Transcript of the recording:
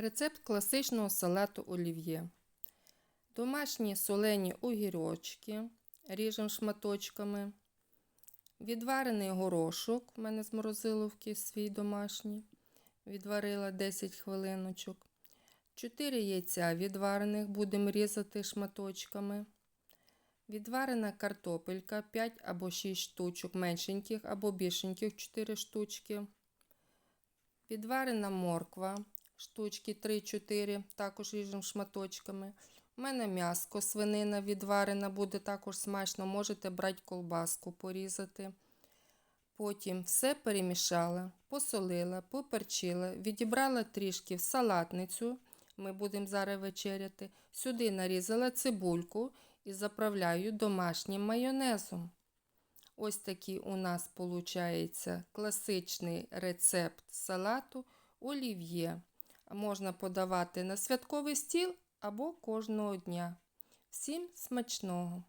Рецепт класичного салату олів'є. Домашні солені огірочки ріжемо шматочками. Відварений горошок, у мене з морозиловки свій домашній. Відварила 10 хвилиночок. 4 яйця відварених будемо різати шматочками. Відварена картопелька 5 або 6 штучок, меншеньких або більшеньких 4 штучки. Відварена морква, штучки 3-4, також ріжемо шматочками. У мене м'яско, свинина відварена, буде також смачно. Можете брати колбаску, порізати. Потім все перемішала, посолила, поперчила, відібрала трішки в салатницю. Ми будемо зараз вечеряти. Сюди нарізала цибульку і заправляю домашнім майонезом. Ось такий у нас виходить класичний рецепт салату олів'є. Можна подавати на святковий стіл або кожного дня. Всім смачного!